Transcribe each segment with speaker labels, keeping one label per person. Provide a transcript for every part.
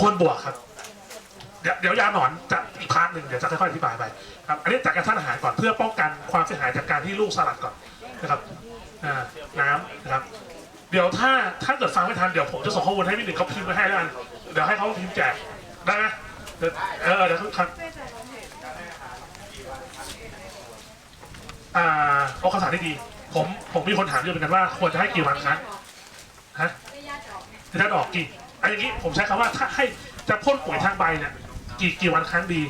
Speaker 1: ควรบวกครับ เดี๋ยวเดี๋ยวยาหนอนจะอีกพาร์ทหนึ่งเดี๋ยวจะค่อยๆอธิบายไปครับอันนี้จากการท่านอาหารก่อนเพื่อป้องกันความเสียหายจากการที่ลูกสลัดก่อนนะครับอ่าน้ำนะครับ เดี๋ยวถ้าถ้าเกิดฟังไม่ทันเดี๋ยวผมจะส่งข้อมูลให้พี่หนึ่งเขาพิมพ์ไปให้แล้วกันเดี๋ยวให้เขาพิมพ์แจกได้ไหมเดี๋ยวเออเดี๋ยวครับอ่าเอาคำถามที่ดี ผมผมมีคนถามอยู่เหมือนกันว่าควรจะให้กี่วันครั้งฮะจะได้ดอกกี่ อันอย่างนี้ผมใช้คำว่าถ้าให้จะพ่นปุ๋ยทางใบเนี่ยกี่กี่วันครั้งดี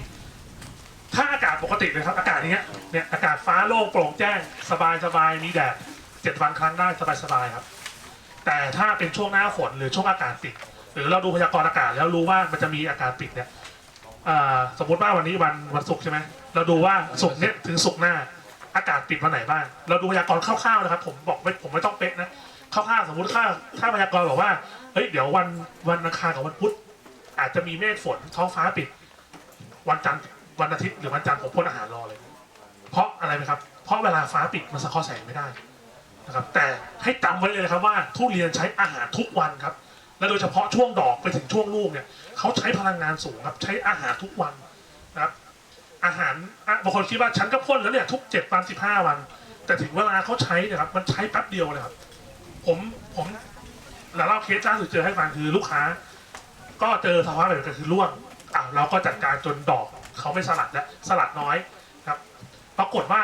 Speaker 1: ถ้าอากาศปกติเลยครับ อากาศอย่างเงี้ยเนี่ยอากาศฟ้าโล่งโปร่งแจ้ง สบายสบายมีแดดเจ็ดวันครั้งได้สบายสบายครับ แต่ถ้าเป็นช่วงหน้าฝนหรือช่วงอากาศปิด หรือเราดูพยากรณ์อากาศแล้วรู้ว่ามันจะมีอากาศปิดเนี่ยสมมติว่าวันนี้วันวันศุกร์ใช่ไหมเราดูว่าศุกร์เนี่ยถึงศุกร์หน้า อากาศปิดวันไหนบ้าง เราดูพยากรณ์คร่าวๆนะครับ ผมบอกไม่ผมไม่ต้องเป๊ะนะคร่าวๆสมมติค่าถ้าพยากรณ์บอกว่า เฮ้ยเดี๋ยววันวันอังคารกับวันพุธอาจจะมีเมฆฝนท้องฟ้าปิด วันจันทร์วันอาทิตย์หรือวันจันทร์ผมพ่นอาหารรอเลย เพราะอะไรไหมครับ เพราะเวลาฟ้าปิดมันสะท้อนแสงไม่ได้นะครับ แต่ให้จำไว้เลยนะครับว่าทุเรียนใช้อาหารทุกวันครับ และโดยเฉพาะช่วงดอกไปถึงช่วงลูกเนี่ยเขาใช้พลังงานสูงครับใช้อาหารทุกวันนะครับ อาหารอะบางคนคิดว่าฉันก็พ่นแล้วเนี่ยทุกเจ็ดวันสิบห้าวัน แต่ถึงเวลาเขาใช้เนะครับมันใช้แป๊บเดียวเลยครับ ผมผม แล้วเล่าเคสล่าสุดเจอให้ฟังคือลูกค้า ก็เจอสภาพแบบนั้นคือร่วงอะเราก็จัดการจนดอกเขาไม่สลัดแล้วสลัดน้อยครับ ปรากฏว่า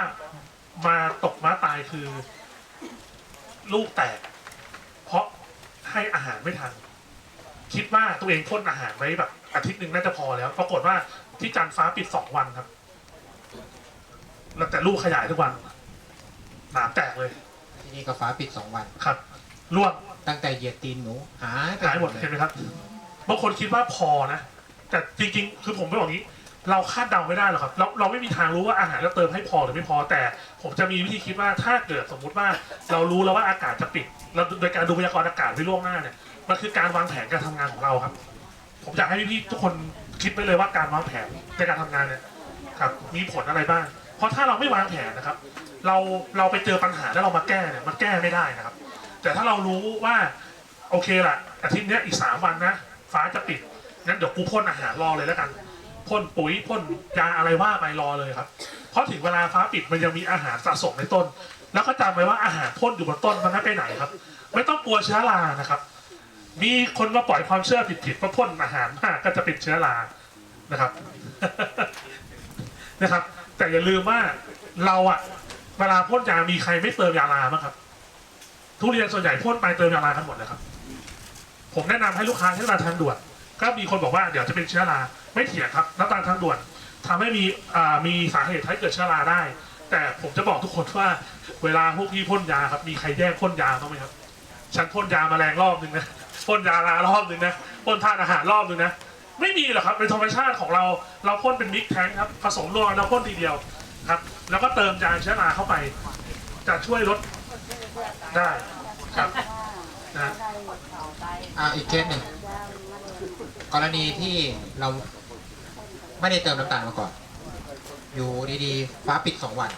Speaker 1: มาตกมาตายคือ ลูกแตก เพราะให้อาหารไม่ทัน คิดว่าตัวเองพ่นอาหารไว้แบบ อาทิตย์หนึ่งน่าจะพอแล้ว ปรากฏว่าที่จันทร์ฟ้าปิดสองวันครับแล้วแต่ลูกขยายทุกวันหนามแตกเลย
Speaker 2: ที่นี่ก็ฟ้าปิดสองวัน
Speaker 1: ครับร่วง
Speaker 2: ตั้งแต่เหยียดตีนหนูหายไป
Speaker 1: หายหมดเห็นไหมครับบางคนคิดว่าพอนะ แต่จริงๆ คือผมไม่บอกงี้ เราคาดเดาไม่ได้หรอกครับ เราเราไม่มีทางรู้ว่าอาหารเราเติมให้พอหรือไม่พอ แต่ผมจะมีวิธีคิดว่าถ้าเกิดสมมุติว่าเรารู้แล้วว่าอากาศจะปิดเราโดยการดูพยากรณ์อากาศไว้ล่วงหน้าเนี่ย มันคือการวางแผนการทำงานของเราครับ ผมอยากให้พี่ๆทุกคนคิดไว้เลยว่าการวางแผนในการทำงานเนี่ยครับมีผลอะไรบ้าง เพราะถ้าเราไม่วางแผนนะครับ เราเราไปเจอปัญหาแล้วเรามาแก้เนี่ยมันแก้ไม่ได้นะครับ แต่ถ้าเรารู้ว่า โอเคล่ะอาทิตย์เนี้ยอีกสามวันนะฟ้าจะปิดงั้นเดี๋ยวกูพ่นอาหารรอเลยแล้วกันพ่นปุ๋ยพ่นยาอะไรว่าไปรอเลยครับ เพราะถึงเวลาฟ้าปิดมันยังมีอาหารสะสมในต้น แล้วก็จำไว้ว่าอาหารพ่นอยู่บนต้นมันไม่ไปไหนครับ ไม่ต้องกลัวเชื้อรานะครับ มีคนมาปล่อยความเชื่อผิดๆว่าพ่นอาหารมากก็จะเป็นเชื้อรานะครับนะครับ แต่อย่าลืมว่าเราอะเวลาพ่นยามีใครไม่เติมยาลาบ้างครับ ทุเรียนส่วนใหญ่พ่นไปเติมยาลากันหมดเลยครับ ผมแนะนำให้ลูกค้าใช้น้ำตาลทางด่วน ก็มีคนบอกว่าเดี๋ยวจะเป็นเชื้อรา ไม่เถียงครับน้ำตาลทางด่วนทำให้มีมีสาเหตุให้เกิดเชื้อราได้ แต่ผมจะบอกทุกคนว่าเวลาพวกพี่พ่นยาครับ มีใครแย่งพ่นยาบ้างไหมครับฉันพ่นยาแมลงรอบหนึ่งนะพ่นยารารอบหนึ่งนะพ่นธาตุอาหารรอบหนึ่งนะไม่มีหรอกครับเป็นธรรมชาติของเราเราพ่นเป็นมิกแทงครับผสมรวมแล้วพ่นทีเดียวครับ แล้วก็เติมยาเชื้อราเข้าไป จะช่วยลด ได้ครับนะ
Speaker 2: อ่าอีกเคสหนึ่งกรณีที่เราไม่ได้เติมน้ำตาลมาก่อน อยู่ดีๆ ฟ้าปิดสองวัน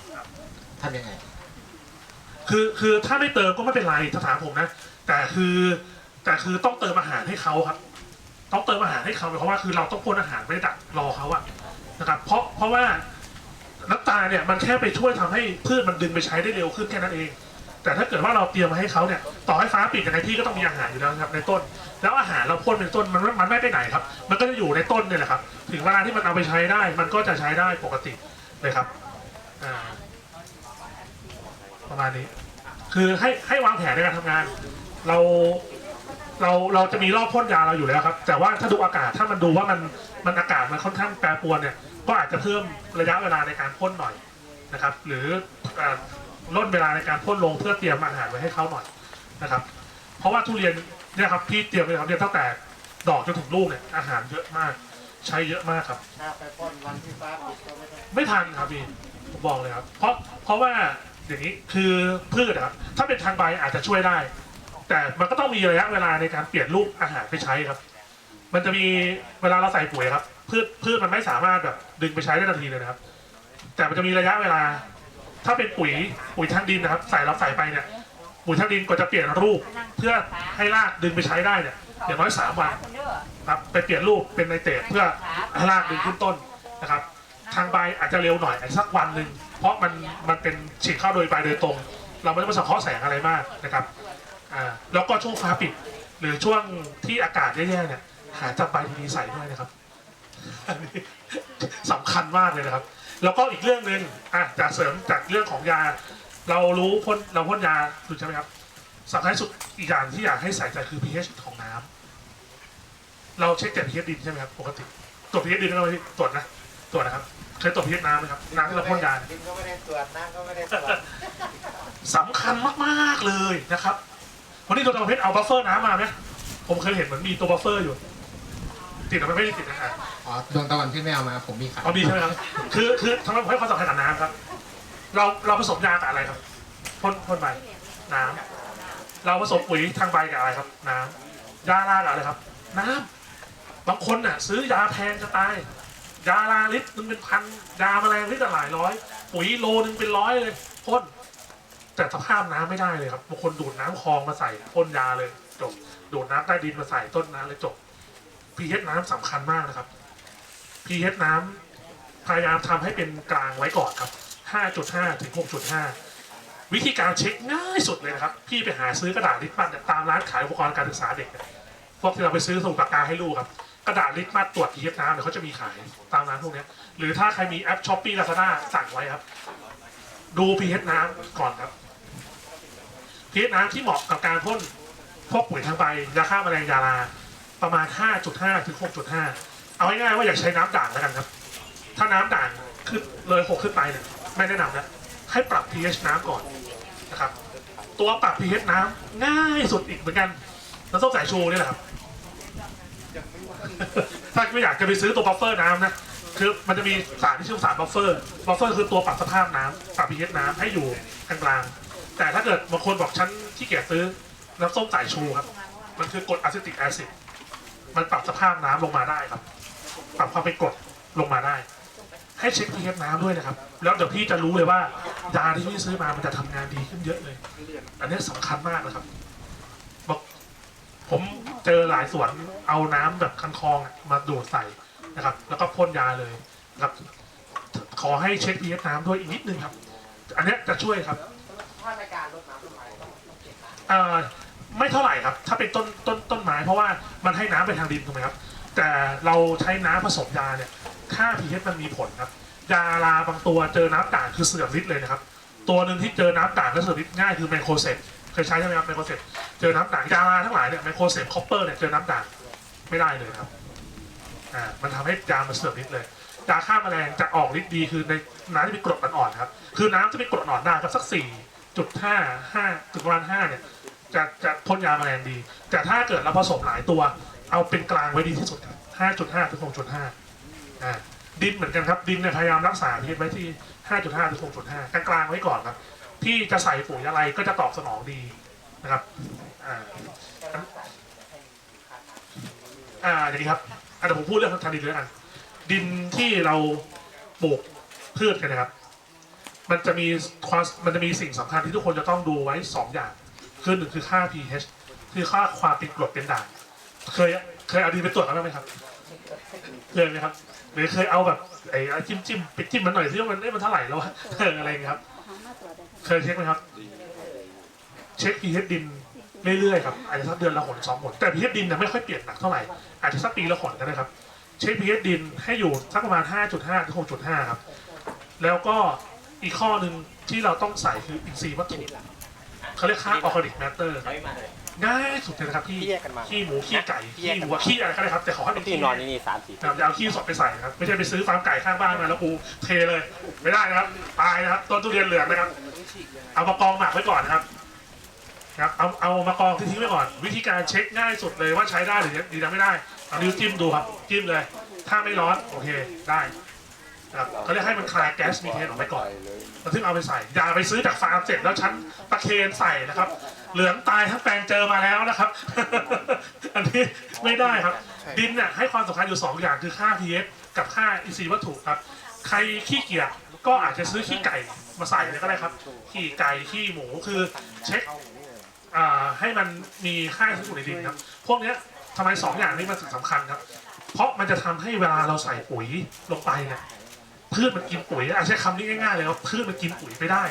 Speaker 2: ทำยังไง
Speaker 1: คือคือถ้าไม่เติมก็ไม่เป็นไรถ้าถามผมนะ แต่คือแต่คือต้องเติมอาหารให้เขาครับ ต้องเติมอาหารให้เขาเพราะว่าคือเราต้องพ่นอาหารไม่ดักรอเขาอะนะครับ เพราะเพราะว่าน้ำตาลเนี่ยมันแค่ไปช่วยทำให้พืชมันดึงไปใช้ได้เร็วขึ้นแค่นั้นเอง แต่ถ้าเกิดว่าเราเตรียมมาให้เขาเนี่ยต่อให้ฟ้าปิดยังไงพี่ก็ต้องมีอาหารอยู่แล้วนะครับในต้น แล้วอาหารเราพ่นเป็นต้นมันมันไม่ไปไหนครับ มันก็จะอยู่ในต้นเนี่ยแหละครับ ถึงเวลาที่มันเอาไปใช้ได้ มันก็จะใช้ได้ปกติเลยครับอ่าประมาณนี้ คือให้ให้วางแผนในการทำงาน เราเราเราจะมีรอบพ่นยาเราอยู่แล้วครับ แต่ว่าถ้าดูอากาศถ้ามันดูว่ามันมันอากาศมันค่อนข้างแปรปรวนเนี่ยก็อาจจะเพิ่มระยะเวลาในการพ่นหน่อยนะครับ หรือเอ่อ ลดเวลาในการพ่นลงเพื่อเตรียมอาหารไว้ให้เขาหน่อยนะครับ เพราะว่าทุเรียนเนี่ยครับพี่เตรียมเลยครับเนี่ยตั้งแต่ดอกจนถึงลูกเนี่ยอาหารเยอะมาก ใช้เยอะมากครับ
Speaker 3: ถ้าไปพ่นวันที่ฟ้าปิดก็ไม่ได้
Speaker 1: ไม่ทันครับพี่ผมบอกเลยครับเพราะเพราะว่าอย่างนี้คือพืชนะครับถ้าเป็นทางใบอาจจะช่วยได้ แต่มันก็ต้องมีระยะเวลาในการเปลี่ยนรูปอาหารไปใช้ครับ มันจะมีเวลาเราใส่ปุ๋ยครับ พืชพืชมันไม่สามารถแบบดึงไปใช้ได้ทันทีเลยนะครับ แต่มันจะมีระยะเวลา ถ้าเป็นปุ๋ยปุ๋ยทางดินนะครับ ใส่เราใส่ไปเนี่ยปุ๋ยทางดินก็จะเปลี่ยนรูปเพื่อให้รากดึงไปใช้ได้เนี่ยอย่างน้อยสามวันครับไปเปลี่ยนรูปเป็นไนเตรตเพื่อให้รากดึงขึ้นต้นนะครับ ทางใบอาจจะเร็วหน่อยอาจจะสักวันหนึ่งเพราะมันมันเป็นฉีดเข้าโดยใบโดยตรง เราไม่ต้องมาสังเคราะห์แสงอะไรมากนะครับอ่าแล้วก็ช่วงฟ้าปิด หรือช่วงที่อากาศแย่ๆเนี่ยหาจับใบดีๆใส่ด้วยนะครับสำคัญมากเลยนะครับ แล้วก็อีกเรื่องหนึ่งอะจากเสริมจากเรื่องของยา เรารู้พ่นเราพ่นยาถูกใช่ไหมครับสำคัญที่สุดอีกอย่างที่อยากให้ใส่ใจคือ pH ของน้ำเราเช็คจาก pH ดินใช่ไหมครับปกติตรวจ pH ดินเราตรวจนะตรวจนะครับเคยตรวจ pH น้ำไหมครับน้ำที่เราพ่นยา
Speaker 3: ดินก็ไม่ได้ตรวจน้ำก็ไม่ได้ตรวจ
Speaker 1: สำคัญมากๆเลยนะครับวันนี้ตัวประเภทเอาบัฟเฟอร์น้ำมาไหมผมเคยเห็นเหมือนมีตัวบัฟเฟอร์อยู่ ติดแต่มันไม่ได้ติดนะครับ
Speaker 2: อ๋อดวงตะวันที่ไม่เอามาผมมีขาย
Speaker 1: เอาดีใช่ไหมครับ คือคือทำไมผมให้ความสำคัญกับน้ำครับ เราเราผสมยากับอะไรครับพ่นพ่นใบน้ำเราผสมปุ๋ยทางใบกับอะไรครับ น้ำยาลากับอะไรครับ น้ำบางคนน่ะ ซื้อยาแพงจะตายยาลาลิตรนึงเป็นพันยาแมลงลิตรหลายร้อย ปุ๋ยโลนึงเป็นร้อยเลยพ่นแต่สภาพน้ำไม่ได้เลยครับบางคนดูดน้ำคลองมาใส่พ่นยาเลยจบดูดน้ำใต้ดินมาใส่ต้นน้ำเลยจบ pH น้ำสำคัญมากนะครับ pH น้ำพยายามทำให้เป็นกลางไว้ก่อนครับ 5.5 ถึง 6.5 วิธีการเช็คง่ายสุดเลยนะครับ พี่ไปหาซื้อกระดาษลิตมัสเนี่ยตามร้านขายอุปกรณ์การศึกษาเด็กพวกที่เราไปซื้อสมุดปากกาให้ลูกครับ กระดาษลิตมัสตรวจ pH น้ำเนี่ยเขาจะมีขายตามร้านพวกนี้หรือถ้าใครมีแอปช้อปปี้ลาซาด้าสั่งไว้ครับ ดู pH น้ำก่อนครับ pH น้ำที่เหมาะกับการพ่นพวกปุ๋ยทางใบยาฆ่าแมลงยาลาประมาณ 5.5 ถึง 6.5 เอาง่ายๆว่าอย่าใช้น้ำด่างแล้วกันครับ ถ้าน้ำด่างขึ้นเลย6ขึ้นไปเนี่ยไม่แนะนำนะให้ปรับ pH น้ำก่อนนะครับ ตัวปรับ pH น้ำง่ายสุดอีกเหมือนกันน้ำส้มสายชูนี่แหละครับ ถ้าไม่อยากจะไปซื้อตัวบัฟเฟอร์น้ำนะคือมันจะมีสารที่ชื่อสารบัฟเฟอร์บัฟเฟอร์คือตัวปรับสภาพน้ำปรับ pH น้ำให้อยู่กลางๆแต่ถ้าเกิดบางคนบอกฉันที่เกียจซื้อน้ำส้มสายชูครับ มันคือกรดอะซิติกแอซิดมันปรับสภาพน้ำลงมาได้ครับ ปรับความเป็นกรดลงมาได้ ให้เช็ค pH น้ำด้วยนะครับ แล้วเดี๋ยวพี่จะรู้เลยว่ายาที่พี่ซื้อมามันจะทำงานดีขึ้นเยอะเลย อันนี้สำคัญมากนะครับบอกผมเจอหลายสวนเอาน้ำแบบคันคลองอะมาดูดใส่นะครับ แล้วก็พ่นยาเลยนะครับ ขอให้เช็ค pH น้ำด้วยอีกนิดนึงครับ อันเนี้ยจะช่วยครับ
Speaker 3: ถ้าในการลดน้ำต้นไม้ต้องต้องเก็บน้
Speaker 1: เอ่อไม่เท่าไหร่ครับ ถ้าเป็นต้นต้นต้นไม้เพราะว่ามันให้น้ำไปทางดินถูกไหมครับ แต่เราใช้น้ำผสมยาเนี่ย ค่า pH มันมีผลครับ ยาลาบางตัวเจอน้ำด่างคือเสื่อมฤทธิ์เลยนะครับ ตัวหนึ่งที่เจอน้ำด่างและเสื่อมฤทธิ์ง่ายคือไมโครเซปเคยใช้ใช่ไหมครับไมโครเซปเจอน้ำด่างยาลาทั้งหลายเนี่ยไมโครเซปคอปเปอร์เนี่ยเจอน้ำด่างไม่ได้เลยครับอ่ามันทำให้ยามันเสื่อมฤทธิ์เลยยาฆ่าแมลงจะออกฤทธิ์ดีคือในน้ำที่มีกรดอ่อนๆครับ คือน้ำจะมีกรดอ่อนได้ครับสักสี่จุดห้าห้าถึงประมาณห้าเนี่ยจะจะพ่นยาแมลงดี แต่ถ้าเกิดเราผสมหลายตัว เอาเป็นกลางไว้ดีที่สุดครับ5.5ถึง6.5อ่าดินเหมือนกันครับดินเนี่ยพยายามรักษาพีไว้ที่ 5.5ถึง6.5กลางๆไว้ก่อนครับ ที่จะใส่ปุ๋ยอะไรก็จะตอบสนองดีนะครับอ่าอ่าอย่างนี้ครับอะเดี๋ยวผมพูดเรื่องทางดินเลยกัน ดินที่เราปลูกพืชกันนะครับ มันจะมีความมันจะมีสิ่งสำคัญที่ทุกคนจะต้องดูไว้สองอย่าง คือหนึ่งคือค่า pH คือค่าความเป็นกรดเป็นด่าง เคยเคยเอาดีไปตรวจกันบ้างไหมครับเคยไหมครับ หรือเคยเอาแบบไอ้จิ้มจิ้มไปจิ้มมันหน่อยซิว่ามันเอ้ยมันเท่าไหร่แล้ววะเอออะไรอย่างเงี้ยครับ เคยเช็คไหมครับ เช็ค pH ดินเรื่อยๆครับอาจจะสักเดือนละหนสองหนแต่ pH ดินเนี่ยไม่ค่อยเปลี่ยนหนักเท่าไหร่อาจจะสักปีละหนก็ได้ครับ เช็ค pH ดินให้อยู่สักประมาณ 5.5ถึง6.5 ครับ แล้วก็อีกข้อหนึ่งที่เราต้องใส่คืออินทรีย์วัตถุเขาเรียกค่าออร์แกนิกแมตเตอร์ ง่ายสุดเลยนะครับพี่
Speaker 4: พี่แยกกันมา
Speaker 1: ขี้หมูขี้ไก่
Speaker 4: พี่แย
Speaker 1: ขี้
Speaker 4: กกัน
Speaker 1: วัวขี้อะไรก็ได้ครับแต่ขอให้เป็น
Speaker 4: ที่
Speaker 1: ขี้
Speaker 4: นอนนี่นี่สามสี่
Speaker 1: นะครับอย่าเอาขี้สดไปใส่นะครับไม่ใช่ไปซื้อฟาร์มไก่ข้างบ้านมาแล้วกูเทเลย ไม่ได้นะครับตายนะครับต้นทุเรียนเหลืองนะครับ เอามากองหมักไว้ก่อนนะครับนะครับเอาเอามากองทิ้งๆไว้ก่อน วิธีการเช็คง่ายสุดเลยว่าใช้ได้หรือดียังไม่ได้เอานิ้วจิ้มดูครับจิ้มเลย ถ้าไม่ร้อนโอเคได้นะครับเขาเรียกให้มันคลายแก๊สมีเทนออกไปก่อนแล้วถึงเอาไปใส่อย่าไปซื้อจากฟาร์มเสร็จแล้วชั้นตะเคนใส่นะครับ เหลืองตายทั้งแปลงเจอมาแล้วนะครับ อันนี้ไม่ได้ครับดินเนี่ยให้ความสำคัญอยู่ 2 อย่างคือค่า pH กับค่าอินทรีย์วัตถุครับ ใครขี้เกียจก็อาจจะซื้อขี้ไก่มาใส่เลยก็ได้ครับ ขี้ไก่ขี้หมูคือเช็ค อ่าให้มันมีค่าอินทรีย์วัตถุในดินครับ พวกเนี้ยทำไมสองอย่างนี้มันสำคัญครับ เพราะมันจะทำให้เวลาเราใส่ปุ๋ยลงไปเนี่ยพืชมันกินปุ๋ยอะใช้คำนี้ง่ายๆเลยว่าพืชมันกินปุ๋ยไปได้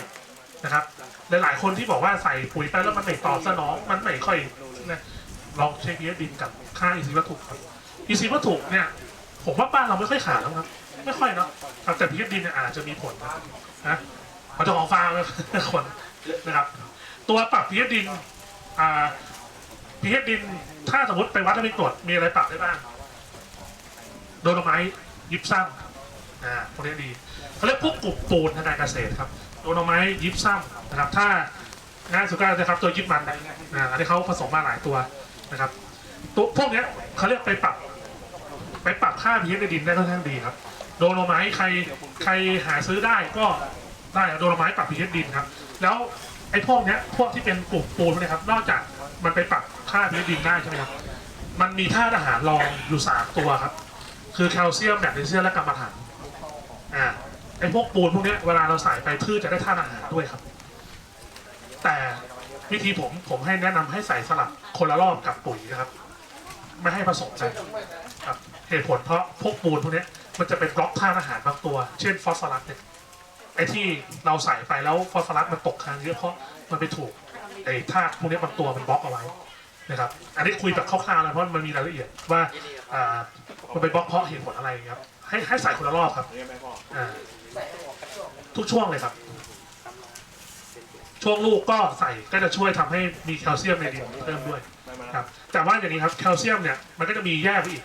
Speaker 1: นะครับหลายๆคนที่บอกว่าใส่ปุ๋ยไปแล้วมันไม่ตอบสนองมันไม่ค่อยนะลองเช็คพีเอดินกับค่าอินทรีวัตถุครับอินทรีวัตถุเนี่ยผมว่าบ้านเราไม่ค่อยขาดแล้วครับ ไม่ค่อยเนาะแต่พีเอดินเนี่ยอาจจะมีผลนะนะเขาจะของฟาร์มคนนะครับ ตัวปรับพีเอดินอ่าพีเอดินถ้าสมมติไปวัดแล้วมีกรดมีอะไรปรับได้บ้างโดโลไมต์ยิปซัมอ่าพวกนี้ดีเขาเรียกพวกกลุ่มปูนทางการเกษตรครับ โดโลไมต์ยิปซัมนะครับ ถ้าง่ายสุดก็นะครับตัวยิปมันอ่าอันนี้เขาผสมมาหลายตัวนะครับตัวพวกนี้เขาเรียกไปปรับไปปรับค่าพีเอในดินได้ค่อนข้างดีครับ โดโลไมต์ใครใครหาซื้อได้ก็ได้โดโลไมต์ปรับพีเอชดินครับ แล้วไอ้พวกเนี้ยพวกที่เป็นกลุ่มปูนพวกเนะครับ นอกจากมันไปปรับค่าพีเอชดินได้ใช่ไหมครับ มันมีธาตุอาหารรองอยู่สามตัวครับ คือแคลเซียมแมกนีเซียมและกัมมันถันอ่า อ้พวกปูนพวกเนี้ยเวลาเราใส่ไปพืชจะได้ธาตุอาหารด้วยครับ แต่วิธีผมผมให้แนะนำให้ใส่สลับคนละรอบกับปุ๋ยนะครับ ไม่ให้ผสมกันครับเหตุผลเพราะพวกปูนพวกเนี้ยมันจะเป็นบล็อกธาตุอาหารบางตัว เช่นฟอสฟอรัสเนี่ยไอ้ที่เราใส่ไปแล้วฟอสฟอรัสมันตกค้างเยอะเพราะมันไปถูกไอ้ธาตุพวกเนี้ยบางตัวมันบล็อกเอาไว้นะครับ อันนี้คุยแบบคร่าวๆนะเพราะมันมีรายละเอียดว่าอ่ามันไปบล็อกเพราะเหตุผลอะไรครับให้ให้ใส่คนละรอบครับอ่า ทุกช่วงเลยครับ ช่วงลูกก็ใส่ก็จะช่วยทำให้มีแคลเซียมในดินเพิ่มด้วยครับแต่ว่าอย่างนี้ครับแคลเซียมเนี่ยมันก็จะมีแยกไปอีก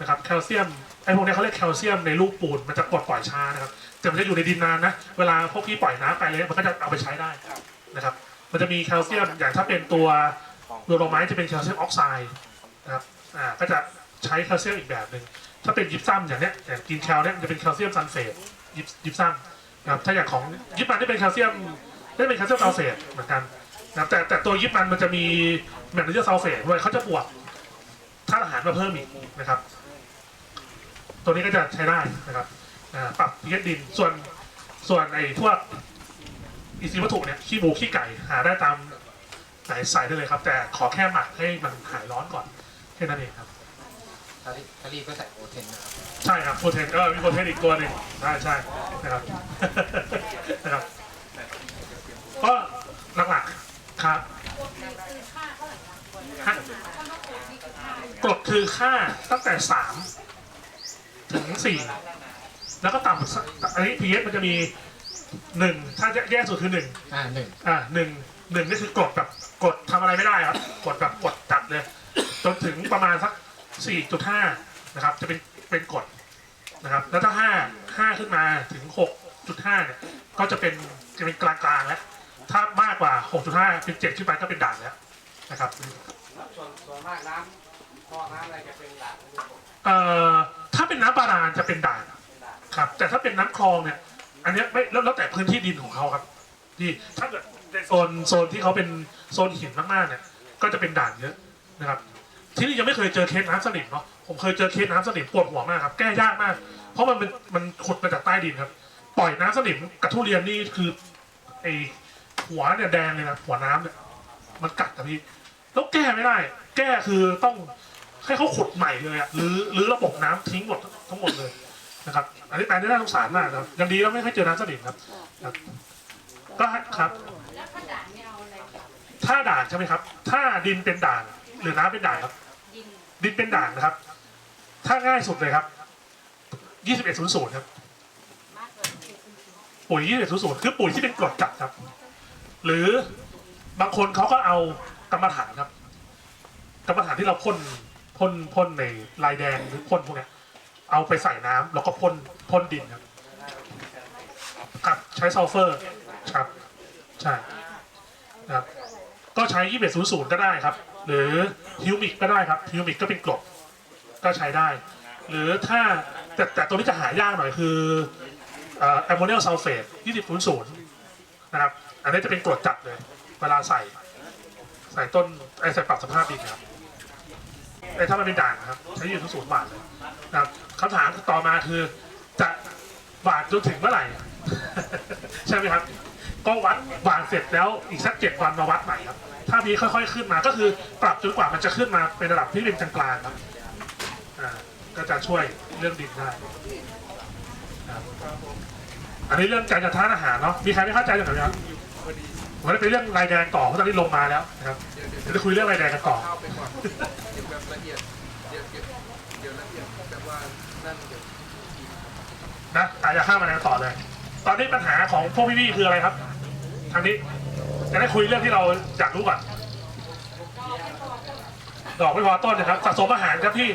Speaker 1: นะครับแคลเซียมไอ้พวกนี้เขาเรียกแคลเซียมในลูกปูนมันจะกดปล่อยช้านะครับแต่มันจะอยู่ในดินนานนะเวลาพวกพี่ปล่อยน้ำไปเลยมันก็จะเอาไปใช้ได้นะครับ มันจะมีแคลเซียมอย่างถ้าเป็นตัวโดโลไมต์จะเป็นแคลเซียมออกไซด์นะครับอ่าก็จะใช้แคลเซียมอีกแบบหนึ่งถ้าเป็นยิปซัมอย่างเนี้ยอย่างกินแคลเนี่ยจะเป็นแคลเซียมซัลเฟต ยิปยิปซัมนะครับถ้าอย่างของยิปมันที่เป็นแคลเซียมได้เป็นแคลเซียมซัลเฟตเหมือนกันนะครับแต่แต่ตัวยิปมันมันจะมีแมกนีเซียมซัลเฟตด้วยเขาจะบวกธาตุอาหารมาเพิ่มอีกนะครับ ตัวนี้ก็จะใช้ได้นะครับปรับพีเอดินส่วนส่วนไอ้พวกอินทรีย์วัตถุเนี่ยขี้หมูขี้ไก่หาได้ตามไหนใส่ได้เลยครับ แต่ขอแค่หมักให้มันหายร้อนก่อนแค่นั้นเองครับ
Speaker 2: ถ้ารีถ้ารีบก็ใส่โปรเทนนะครับ
Speaker 1: ใช่ครับโปรเทนเออมีโปรเทนอีกตัวหนึ่งใช่ใช่นะครับ นะครับก็หลักๆครับฮะกรดคือค่าตั้งแต่สามถึงสี่แล้วก็ต่ำสักอันนี้ pH มันจะมีหนึ่งถ้าแย่สุดคือหนึ่ง
Speaker 2: อ่าหนึ่ง
Speaker 1: อ่าหนึ่งหนึ่งนี่คือกดแบบกดทำอะไรไม่ได้ครับ กดแบบกดจัดเลย จนถึงประมาณสัก สี่จุดห้านะครับ จะเป็นเป็นกดนะครับ แล้วถ้าห้าห้าขึ้นมาถึงหกจุดห้าเนี่ย ก็จะเป็นจะเป็นกลางกลางๆแล้ว ถ้ามากกว่าหกจุดห้าเป็นเจ็ดขึ้นไปก็เป็นด่างแล้วนะครับ
Speaker 3: ส่วนส่วนมากน้ำพอน้ำอะไรจะเป็นหลัก
Speaker 1: เอ่อ ถ้าเป็นน้ำบาดาลจะเป็นด่างครับ แต่ถ้าเป็นน้ำคลองเนี่ย อันเนี้ยไม่แล้วแล้วแต่พื้นที่ดินของเขาครับ ที่ถ้าเกิดในโซนโซนที่เขาเป็นโซนหินมากๆเนี่ย ก็จะเป็นด่างเยอะนะครับ ที่นี่ยังไม่เคยเจอเคสน้ำสนิมเนาะผมเคยเจอเคสน้ำสนิมปวดหัวมากครับแก้ยากมาก เพราะมันเป็นมันขุดมาจากใต้ดินครับ ปล่อยน้ำสนิมกับทุเรียนนี่คือไอหัวเนี่ยแดงเลยนะหัวน้ำเนี่ยมันกัดอะพี่แล้วแก้ไม่ได้ แก้คือต้องให้เขาขุดใหม่เลยอะหรือหรือระบบน้ำทิ้งหมดทั้งหมดเลยนะครับ อันนี้แปลงที่น่าสงสารมากครับยังดีแล้วไม่เคยเจอน้ำสนิมครับครับก็ครับ
Speaker 4: แล้วถ้าด่างเนี่ยเอาอะไรกับ
Speaker 1: ถ้าด่างใช่ไหมครับ ถ้าดินเป็นด่าง หรือน้ำเป็นด่างครับ
Speaker 4: ดิน
Speaker 1: เป็นด่างนะครับ ถ้าง่ายสุดเลยครับ2100ครับ
Speaker 4: มากกว่สิบคุณ
Speaker 1: ปุ๋ย2100คือปุ๋ยที่เป็นกรดจัดครับ หรือบางคนเขาก็เอากรรมฐานครับ กรรมฐานที่เราพ่นพ่นพ่นในลายแดงหรือพ่นพวกนี้เอาไปใส่น้ำแล้วก็พ่นพ่นดินครับครับใช้ซัลเฟอร์ครับใช่ครับก็ใช้2100ก็ได้ครับ หรือฮิวมิกก็ได้ครับฮิวมิกก็เป็นกรดก็ใช้ได้ หรือถ้าแต่แต่ตัวนี้จะหายากหน่อยคือแอมโมเนียลซัลเฟต2000นะครับ อันนี้จะเป็นกรดจัดเลย เวลาใส่ ใส่ต้นไอใส่ปรับสภาพดินครับไอถ้ามันเป็นด่างครับ ใช้2000บาทเลยนะครับคำถามต่อมาคือจะบาดจนถึงเมื่อไหร่ ใช่ไหมครับ ก็วัดวางเสร็จแล้วอีกสักเจ็ดวันมาวัดใหม่ครับ ถ้าพีค่อย ๆ ขึ้นมาก็คือปรับจนกว่ามันจะขึ้นมาเป็นระดับที่เป็นกลางๆครับอ่าก็จะช่วยเรื่องดินได้ครับอันนี้เรื่องการจัดทานอาหารเนาะมีใครไม่เข้าใจอยู่ไหมครับผมจะไปเรื่องรายแดงต่อเพราะตอนนี้ลงมาแล้วนะครับเดี๋ยวจะคุยเรื่องรายแดงกันต่อ
Speaker 5: เข้าไปก่อนเดี๋ยวแบบละเอียดเดี๋ยวเดี๋ยวเดี๋ยวละเอียดแบบว่านั่นเดี๋ยว
Speaker 1: นะอาจจะข้ามมาแล้วต่อเลย ตอนนี้ปัญหาของพวกพี่ๆคืออะไรครับ ทางนี้ จะได้คุยเรื่องที่เราอยากรู้ก่อน ดอกไม่พอต้นนะครับสะสมอาหารครับพี่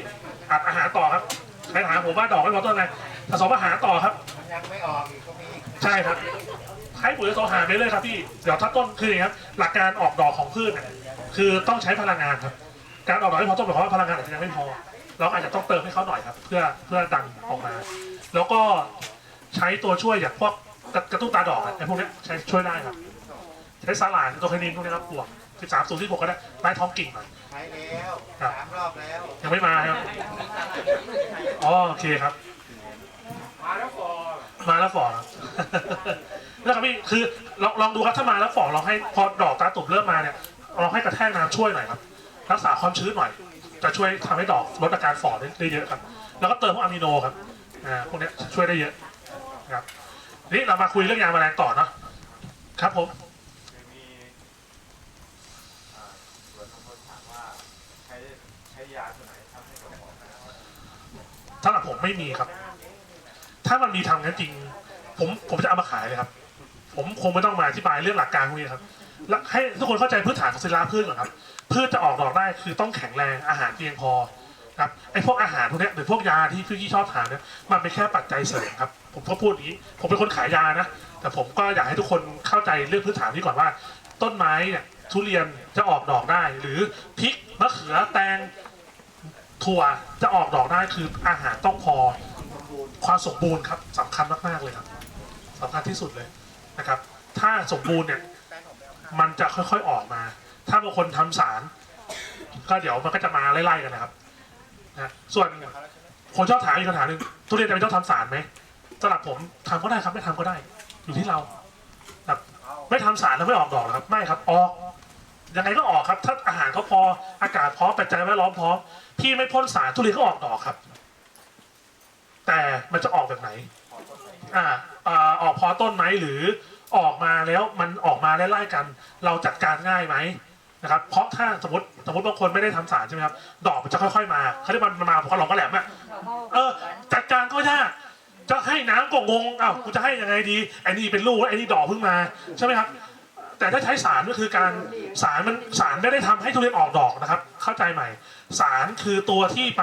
Speaker 1: อัดอาหารต่อครับใครถามผมว่าดอกไม่พอต้นไรสะสมอาหารต่อครับ
Speaker 3: ยังไม่ออกอีกก็มี
Speaker 1: ใช่ครับให้ปุ๋ยโซหารไปเลยครับพี่เดี๋ยวถ้าต้นคืออย่างนี้ครับ หลักการออกดอกของพืชเนี่ยคือต้องใช้พลังงานครับ การออกดอกไม่พอต้นหมายความว่าพลังงานอาจจะยังไม่พอ เราอาจจะต้องเติมให้เขาหน่อยครับ เพื่อเพื่อดันออกมา แล้วก็ใช้ตัวช่วยอย่างพวกกระตุ้นตาดอกอะไอ้พวกนี้ใช้ช่วยได้ครับ ช้สาหร่ายตัวคนินพวกนี้ครับบวกคือสามสูตรที่ผมก็ได้ใต้ท้องกิ่งหน่อย
Speaker 3: ใช้แล้ว
Speaker 1: ครับ
Speaker 3: สามรอบแล้ว
Speaker 1: ยังไม่มาครับอ๋อโอเคครับ
Speaker 3: มาแล้วก่อน
Speaker 1: มาแล้วฝ่อครับแล้วครับพี่คือลองลองดูครับถ้ามาแล้วฝ่อลองให้พอดอกตาตุ่มเริ่มมาเนี่ยลองให้กระแทกน้ำช่วยหน่อยครับรักษาความชื้นหน่อย จะช่วยทำให้ดอกลดอาการฝ่อได้ได้เยอะครับ แล้วก็เติมพวกอะมิโนครับอ่าพวกเนี้ยช่วยได้เยอะนะครับนี่เรามาคุยเรื่องยาแมลงต่อเนาะครับผม
Speaker 6: มีอ่าส่วนบางคนถามว่าใช้ใช้ยาตัวไหนทำให้ดอกออกนะครับ
Speaker 1: สำหรับผมไม่มีครับ ถ้ามันมีทำงั้นจริง ผมผมจะเอามาขายเลยครับ ผมคงไม่ต้องมาอธิบายเรื่องหลักการพวกนี้ครับและให้ทุกคนเข้าใจพื้นฐานของศิลาพืชก่อนครับพืชจะออกดอกได้คือต้องแข็งแรงอาหารเพียงพอครับไอ้พวกอาหารพวกเนี้ยหรือพวกยาที่พี่กี้ชอบทานเนี่ยมันเป็นแค่ปัจจัยเสริมครับ ผมก็พูดอย่างนี้ ผมเป็นคนขายยานะ แต่ผมก็อยากให้ทุกคนเข้าใจเรื่องพื้นฐานนี้ก่อนว่า ต้นไม้เนี่ยทุเรียนจะออกดอกได้ หรือพริกมะเขือแตง ถั่วจะออกดอกได้คืออาหารต้องพอความสมบูรณ์ครับสำคัญมากๆเลยครับสำคัญที่สุดเลยนะครับ ถ้าสมบูรณ์เนี่ยมันจะค่อยๆออกมา ถ้าบางคนทำสาร ก็เดี๋ยวมันก็จะมาไล่ๆกันนะครับนะส่วนคนชอบถามอีกคำถามหนึ่งทุเรียนจะเป็นต้องทำสารไหมสำหรับผมทำก็ได้ครับไม่ทำก็ได้ อยู่ที่เราครับไม่ทำสารแล้วไม่ออกดอกหรอครับไม่ครับออก ยังไงก็ออกครับ ถ้าอาหารเขาพออากาศพร้อมปัจจัยแวดล้อมพร้อมพี่ไม่พ่นสารทุเรียนก็ออกดอกครับ แต่มันจะออกแบบไหนอ่าอ่าออกพอต้นไหมหรือออกมาแล้วมันออกมาไล่ๆกัน เราจัดการง่ายไหมนะครับ เพราะถ้าสมมติสมมติบางคนไม่ได้ทำสารใช่ไหมครับดอกมันจะค่อย ๆ มาเขาเรียกมันมาผมก็หลงก็แหลมอะเออ จัดการก็ยากจะให้น้ำก็งงอ้าวกูจะให้ยังไงดีไอ้นี่เป็นลูกไอ้นี่ดอกเพิ่งมาใช่ไหมครับ แต่ถ้าใช้สารก็คือการสารมันสารไม่ได้ทำให้ทุเรียนออกดอกนะครับ เข้าใจใหม่ สารคือตัวที่ไป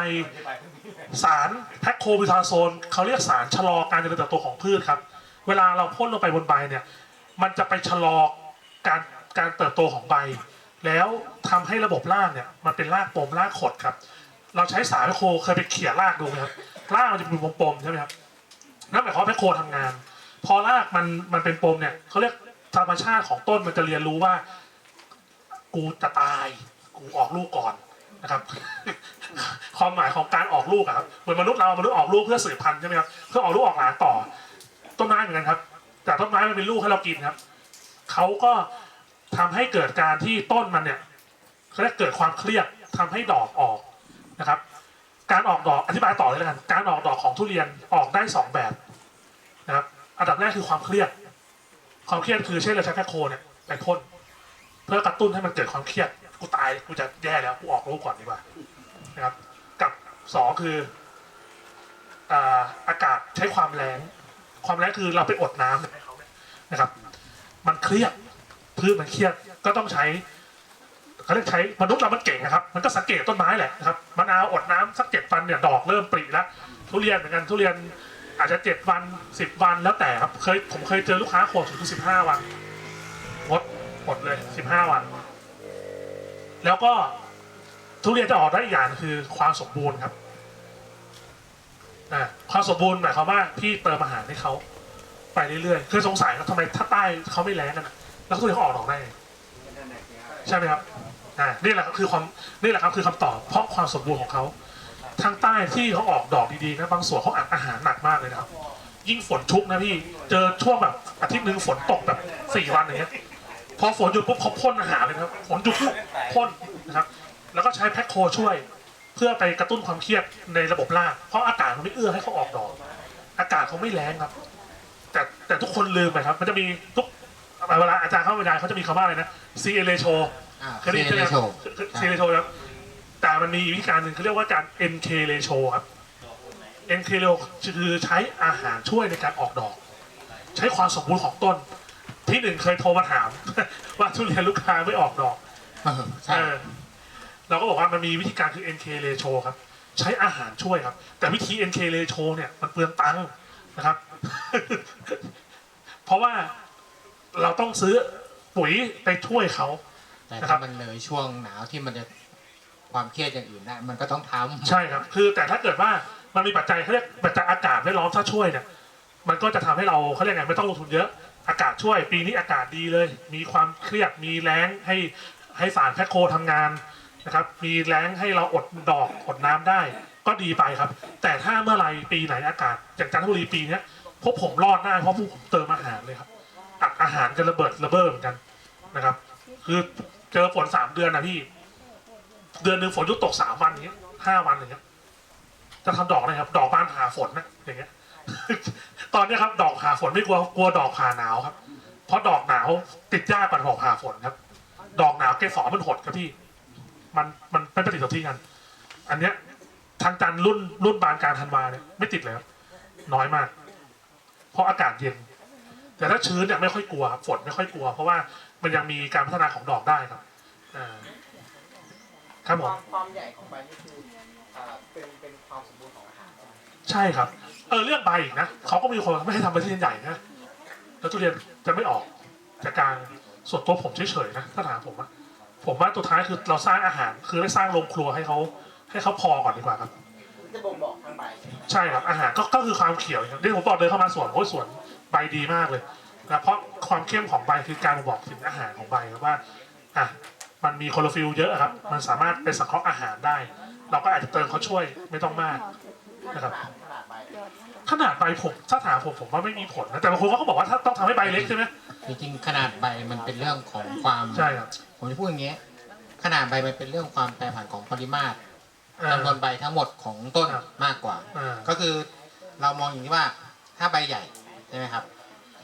Speaker 1: สารแพคโคบิทาโซนเขาเรียกสารชะลอการเจริญเติบโตของพืชครับ เวลาเราพ่นลงไปบนใบเนี่ย มันจะไปชะลอการการเติบโตของใบ แล้วทำให้ระบบรากเนี่ยมันเป็นรากปมรากขดครับ เราใช้สารแพคโคเคยไปเขี่ยรากดูไหมครับรากมันจะเป็นปมๆใช่ไหมครับนั่นหมายความว่าแพคโคทำงาน พอรากมันมันเป็นปมเนี่ยเขาเรียก ธรรมชาติของต้นมันจะเรียนรู้ว่า กูจะตาย กูออกลูกก่อนนะครับ ความหมายของการออกลูกอะครับเหมือนมนุษย์เรามนุษย์ออกลูกเพื่อสืบพันธุ์ใช่ไหมครับเพื่อออกลูกออกหลานต่อ ต้นไม้เหมือนกันครับจากต้นไม้มันเป็นลูกให้เรากินครับเขาก็ทำให้เกิดการที่ต้นมันเนี่ยเขาเรียกเกิดความเครียดทำให้ดอกออกนะครับ การออกดอกอธิบายต่อเลยแล้วกัน การออกดอกของทุเรียนออกได้สองแบบนะครับ อันดับแรกคือความเครียด ความเครียดคือเช่นเราใช้แคคโคเนี่ยไปพ่นเพื่อกระตุ้นให้มันเกิดความเครียดกูตายกูจะแย่แล้วกูออกลูกก่อนดีกว่านะครับ กับสองคืออาอากาศใช้ความแรงความแรงคือเราไปอดน้ำให้เขาเนี่ยนะครับ มันเครียดพืชมันเครียดก็ต้องใช้เขาเรียกใช้มนุษย์เรามันเก่งนะครับ มันก็สังเกตต้นไม้แหละนะครับมะนาวอดน้ำสักเจ็ดวันเนี่ยดอกเริ่มปริแล้วทุเรียนเหมือนกันทุเรียน อาจจะเจ็ดวันสิบวันแล้วแต่ครับเคยผมเคยเจอลูกค้าโคตรสุดสิบห้าวันงดหมดเลยสิบห้าวัน แล้วก็ทุเรียนจะออกได้อีกอย่างคือความสมบูรณ์ครับอ่าความสมบูรณ์หมายความว่าพี่เติมอาหารให้เขาไปเรื่อยๆคือสงสัยว่าทำไมถ้าใต้เขาไม่แรงกันอะแล้วทุเรียนเขาออกดอกได้ไงใช่ไหมครับอ่านี่แหละครับคือความนี่แหละครับคือคำตอบเพราะความสมบูรณ์ของเขา ทางใต้ที่เขาออกดอกดีๆนะบางส่วนเขาอัดอาหารหนักมากเลยนะครับ ยิ่งฝนชุกนะพี่เจอช่วงแบบอาทิตย์หนึ่งฝนตกแบบสี่วันอย่างเงี้ยพอฝนหยุดปุ๊บเขาพ่นอาหารเลยครับฝนหยุดปุ๊บพ่นนะครับ แล้วก็ใช้แพ็คโคช่วย เพื่อไปกระตุ้นความเครียดในระบบรากเพราะอากาศมันไม่เอื้อให้เขาออกดอก อากาศเขาไม่แรงครับ แต่แต่ทุกคนลืมไปครับ มันจะมีทุกเวลาอาจารย์เข้าบรรยายเขาจะมีคำว่าอะไรนะ C L A โช
Speaker 2: อ่า
Speaker 1: เคยได้ยินใช่ไหม
Speaker 2: โช
Speaker 1: C L A โชครับ แต่มันมีวิธีการหนึ่งเขาเรียกว่าการ N K ratio ครับ N K ratio คือใช้อาหารช่วยในการออกดอก ใช้ความสมบูรณ์ของต้น ที่หนึ่งเคยโทรมาถาม ว่าทุเรียนลูกค้าไม่ออกดอก
Speaker 2: เออใช่
Speaker 1: เออเราก็บอกว่ามันมีวิธีการคือ NK ratio ครับ ใช้อาหารช่วยครับ แต่วิธี NK ratio เนี่ยมันเปลืองตังค์นะครับ เพราะว่าเราต้องซื้อปุ๋ยไปช่วยเขา
Speaker 2: แต่
Speaker 1: นะครั
Speaker 2: ถ้า
Speaker 1: บ
Speaker 2: มันเลยช่วงหนาวที่มันจะ ความเครียดอย่างอื่นได้มันก็ต้องทำ
Speaker 1: ใช่ครับ คือแต่ถ้าเกิดว่ามันมีปัจจัยเขาเรียกปัจจัยอากาศแวดล้อมถ้าช่วยเนี่ยมันก็จะทำให้เราเขาเรียกไงไม่ต้องลงทุนเยอะอากาศช่วย ปีนี้อากาศดีเลย มีความเครียดมีแรงให้ให้สารแพคโคทำงานนะครับมีแรงให้เราอดดอกอดน้ำได้ ก็ดีไปครับ แต่ถ้าเมื่อไหรปีไหนอากาศอย่างจันทบุรีปีนี้พวกผมรอดได้เพราะพวกผมเติมอาหารเลยครับอัดอาหารกันระเบิดระเบ้อเหมือนกันนะครับ คือเจอฝนสามเดือนนะพี่ เดือนหนึ่งฝนหยุดตกสามวันอย่างเงี้ยห้าวันอย่างเงี้ย จะทำดอกอะไรครับ ดอกบานผ่าฝนนะอย่างเงี้ย ตอนนี้ครับ ดอกผ่าฝนไม่กลัวกลัวดอกผ่าหนาวครับ เพราะดอกหนาวติดยากกว่าดอกผ่าฝนครับ ดอกหนาวเกสรมันหดครับพี่ มันมันไม่ปฏิสนธิกัน อันเนี้ยทางจันทร์รุ่นรุ่นบานกลารธันวาเนี่ยไม่ติดเลยครับน้อยมาก เพราะอากาศเย็น แต่ถ้าชื้นเนี่ยไม่ค่อยกลัวฝนไม่ค่อยกลัว เพราะว่ามันยังมีการพัฒนาของดอกได้ครับอ่า ครับ
Speaker 7: ค
Speaker 1: ผม
Speaker 7: วามความใหญ่ของใบนี่คืออ่าเป็นเป็นความสมบูรณ์ของอาหารใช่ไหม
Speaker 1: ใช่ครับ เออเรื่องใบอีกนะเขาก็มีคนไม่ให้ทำใบทุเรียนใหญ่นะแล้วทุเรียนจะไม่ออกจากกลางส่วนตัวผมเฉยๆนะถ้าถามผมอะผมว่าตัวท้ายคือเราสร้างอาหาร คือได้สร้างโรงครัวให้เขาให้เขาพอก่อนดีกว่าครับ
Speaker 7: จะบ่งบอกทางใบใช่ไหม
Speaker 1: ใช่ครับอาหารก็ก็คือความเขียวครับที่ผมบอกเดินเข้ามาสวนโอ้ยสวนใบดีมากเลยนะเพราะความเข้มของใบคือการบอกถึงอาหารของใบครับว่าอะ มันมีคลอโรฟิลเยอะครับ มันสามารถเป็นสังเคราะห์อาหารได้ เราก็อาจจะเติมเขาช่วยไม่ต้องมากนะครับ
Speaker 7: ขนาดขนาดใบ
Speaker 1: ขนาดใบผมถ้าถามผมผมว่าไม่มีผลนะแต่บางคนเขาก็บอกว่าถ้าต้องทำให้ใบเล็กใช่ไหม
Speaker 2: จริงๆขนาดใบมันเป็นเรื่องของความ
Speaker 1: ใช่ครับ
Speaker 2: ผมจะพูดอย่างเงี้ย ขนาดใบมันเป็นเรื่องความแปรผันของปริมาตร
Speaker 1: อ่า
Speaker 2: จำนวนใบทั้งหมดของต้น
Speaker 1: ครับ
Speaker 2: มากกว่า
Speaker 1: อ่า
Speaker 2: ก็คือเรามองอย่างนี้ว่าถ้าใบใหญ่ใช่ไหมครับ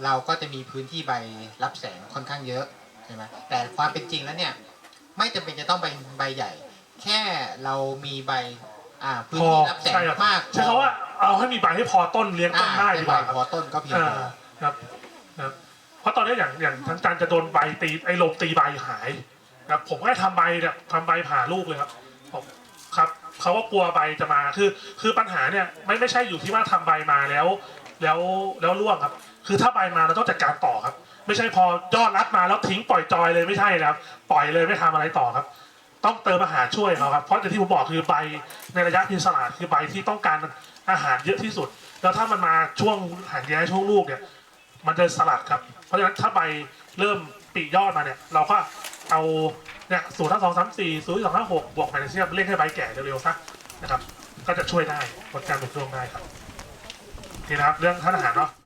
Speaker 2: เราก็จะมีพื้นที่ใบรับแสงค่อนข้างเยอะใช่ไหมแต่ความเป็นจริงแล้วเนี่ย ไม่จำเป็นจะต้องใบใบใหญ่ แค่เรามีใบอ่าพื้น
Speaker 1: พอ
Speaker 2: ที่รับแสง
Speaker 1: ใช่ครับ
Speaker 2: มาก
Speaker 1: ใช่เขาว่าเอาให้มีใบให้พอต้นเลี้ยงต้นได้ดีกว่า
Speaker 2: อ่ใบพอต้นก็เพียง
Speaker 1: อ่า
Speaker 2: พอ
Speaker 1: ครับครับเพราะตอนนี้อย่างอย่างทั้งการจะโดนใบตีไอ้ลมตีใบหายนะครับผมก็ให้ทำใบเนี่ยทำใบผ่าลูกเลยครับผมครับเขาก็กลัวใบจะมาคือ คือปัญหาเนี่ยไม่ไม่ใช่อยู่ที่ว่าทำใบมาแล้ว แล้วแล้วร่วงครับ คือถ้าใบมาเราต้องจัดการต่อครับ ไม่ใช่พอยอดรัดมาแล้วทิ้งปล่อยจอยเลยไม่ใช่นะครับ ปล่อยเลยไม่ทำอะไรต่อครับ ต้องเติมอาหารช่วยเขาครับเพราะอย่างที่ผมบอกคือใบในระยะพินสลาดคือใบที่ต้องการอาหารเยอะที่สุด แล้วถ้ามันมาช่วงหางแย้ช่วงลูกเนี่ย มันจะสลัดครับ เพราะฉะนั้นถ้าใบเริ่มปียอดมาเนี่ย เราก็เอาเนี่ยศูนย์ห้าสองสามสี่ศูนย์สองห้าหกบวกแมกนีเซียมเร่งให้ใบแก่เร็วๆซะนะครับ ก็จะช่วยได้ลดการหลุดร่วงได้ครับโอเคนะครับเรื่องท่านอาหารเนาะ